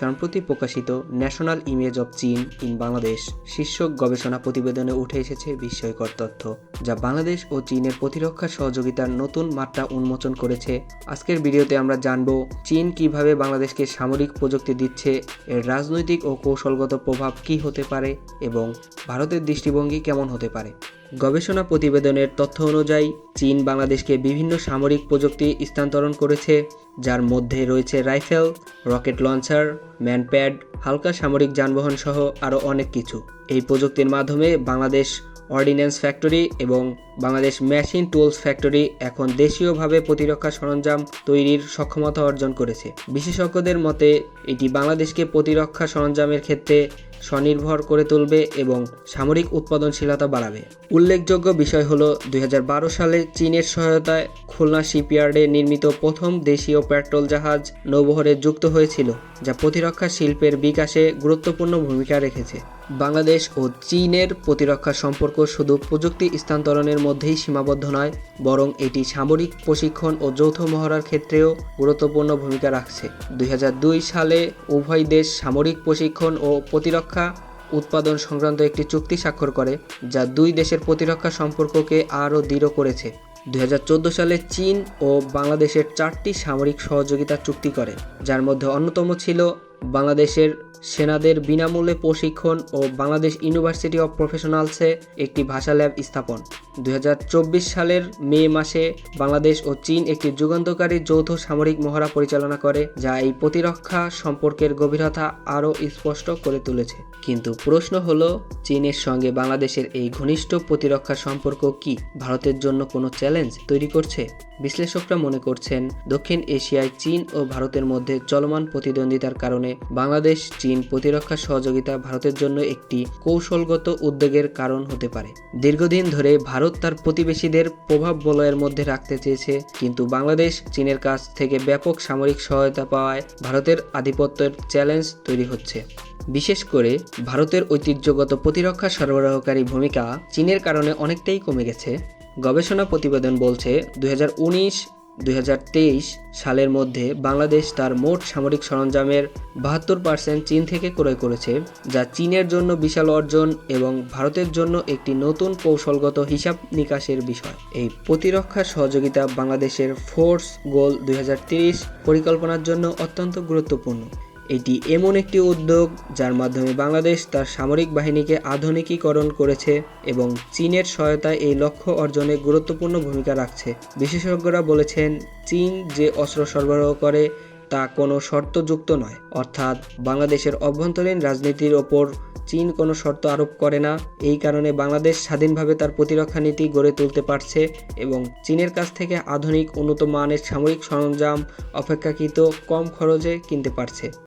সম্প্রতি প্রকাশিত national image of চীন ইন বাংলাদেশ শীর্ষক গবেষণা প্রতিবেদনে উঠে এসেছে বিস্ময়কর তথ্য, যা বাংলাদেশ ও চীনের প্রতিরক্ষা সহযোগিতার নতুন মাত্রা উন্মোচন করেছে। আজকের ভিডিওতে আমরা জানব, চীন কীভাবে বাংলাদেশকে সামরিক প্রযুক্তি দিচ্ছে, এর রাজনৈতিক ও কৌশলগত প্রভাব কী হতে পারে এবং ভারতের দৃষ্টিভঙ্গি কেমন হতে পারে। গবেষণা প্রতিবেদনের তথ্য অনুযায়ী, চীন বাংলাদেশকে বিভিন্ন সামরিক প্রযুক্তি স্থানান্তরণ করেছে, যার মধ্যে রয়েছে রাইফেল, রকেট লঞ্চার, ম্যানপ্যাড, হালকা সামরিক যানবাহন সহ আরও অনেক কিছু। এই প্রযুক্তির মাধ্যমে বাংলাদেশ অর্ডিন্যান্স ফ্যাক্টরি এবং বাংলাদেশ মেশিন টুলস ফ্যাক্টরি এখন দেশীয়ভাবে প্রতিরক্ষা সরঞ্জাম তৈরির সক্ষমতা অর্জন করেছে। বিশেষজ্ঞদের মতে, এটি বাংলাদেশকে প্রতিরক্ষা সরঞ্জামের ক্ষেত্রে স্বনির্ভর করে তুলবে এবং সামরিক উৎপাদনশীলতা বাড়াবে। উল্লেখযোগ্য বিষয় হলো, দুই সালে চীনের সহায়তায় খুলনা শিপইয়ার্ডে নির্মিত প্রথম দেশীয় পেট্রোল জাহাজ নৌবহরে যুক্ত হয়েছিল, যা প্রতিরক্ষা শিল্পের বিকাশে গুরুত্বপূর্ণ ভূমিকা রেখেছে। বাংলাদেশ ও চীনের প্রতিরক্ষা সম্পর্ক শুধু প্রযুক্তি স্থানান্তরণের মধ্যেই সীমাবদ্ধ নয়, বরং এটি সামরিক প্রশিক্ষণ ও যৌথ মহড়ার ক্ষেত্রেও গুরুত্বপূর্ণ ভূমিকা রাখছে। দুই হাজার দুই সালে উভয় দেশ সামরিক প্রশিক্ষণ ও প্রতিরক্ষা উৎপাদন সংক্রান্ত একটি চুক্তি স্বাক্ষর করে, যা দুই দেশের প্রতিরক্ষা সম্পর্ককে আরও দৃঢ় করেছে। দুই হাজার চোদ্দ সালে চীন ও বাংলাদেশের চারটি সামরিক সহযোগিতা চুক্তি করে, যার মধ্যে অন্যতম ছিল বাংলাদেশের সেনাদের বিনামূল্যে প্রশিক্ষণ ও বাংলাদেশ ইউনিভার্সিটি অব প্রফেশনালসে একটি ভাষা ল্যাব স্থাপন। দুই হাজার চব্বিশ সালের মে মাসে বাংলাদেশ ও চীন একটি যুগান্তকারী যৌথ সামরিক মহড়া পরিচালনা করে, যা এই প্রতিরক্ষা সম্পর্কের গভীরতা আরও স্পষ্ট করে তুলেছে। কিন্তু প্রশ্ন হলো, চীনের সঙ্গে বাংলাদেশের এই ঘনিষ্ঠ প্রতিরক্ষা সম্পর্ক কি? ভারতের জন্য কোনো চ্যালেঞ্জ তৈরি করছে? বিশ্লেষকরা মনে করছেন, দক্ষিণ এশিয়ায় চীন ও ভারতের মধ্যে চলমান প্রতিদ্বন্দ্বিতার কারণে বাংলাদেশ, চীন প্রতিরক্ষা সহযোগিতা ভারতের জন্য একটি কৌশলগত উদ্যোগের কারণ হতে পারে। দীর্ঘদিন ধরে ভারত তার প্রতিবেশীদের প্রভাব বলয়ের মধ্যে রাখতে চেয়েছে, কিন্তু বাংলাদেশ চীনের কাছ থেকে ব্যাপক সামরিক সহায়তা পাওয়ায় ভারতের আধিপত্যের চ্যালেঞ্জ তৈরি হচ্ছে। বিশেষ করে ভারতের ঐতিহ্যগত প্রতিরক্ষা সরবরাহকারী ভূমিকা চীনের কারণে অনেকটাই কমে গেছে। গবেষণা প্রতিবেদন বলছে, দুই দুই সালের মধ্যে বাংলাদেশ তার মোট সামরিক সরঞ্জামের বাহাত্তর পার্সেন্ট চীন থেকে ক্রয় করেছে, যা চীনের জন্য বিশাল অর্জন এবং ভারতের জন্য একটি নতুন কৌশলগত হিসাব নিকাশের বিষয়। এই প্রতিরক্ষা সহযোগিতা বাংলাদেশের ফোর্স গোল দুই পরিকল্পনার জন্য অত্যন্ত গুরুত্বপূর্ণ। এটি এমন একটি উদ্যোগ যার মাধ্যমে বাংলাদেশ তার সামরিক বাহিনীকে আধুনিকীকরণ করেছে এবং চীনের সহায়তায় এই লক্ষ্য অর্জনে গুরুত্বপূর্ণ ভূমিকা রাখছে। বিশেষজ্ঞরা বলেছেন, চীন যে অস্ত্র সরবরাহ করে তা কোনো শর্তযুক্ত নয়। অর্থাৎ বাংলাদেশের অভ্যন্তরীণ রাজনীতির ওপর চীন কোনো শর্ত আরোপ করে না। এই কারণে বাংলাদেশ স্বাধীনভাবে তার প্রতিরক্ষা নীতি গড়ে তুলতে পারছে এবং চীনের কাছ থেকে আধুনিক উন্নত মানের সামরিক সরঞ্জাম অপেক্ষাকৃত কম খরচে কিনতে পারছে।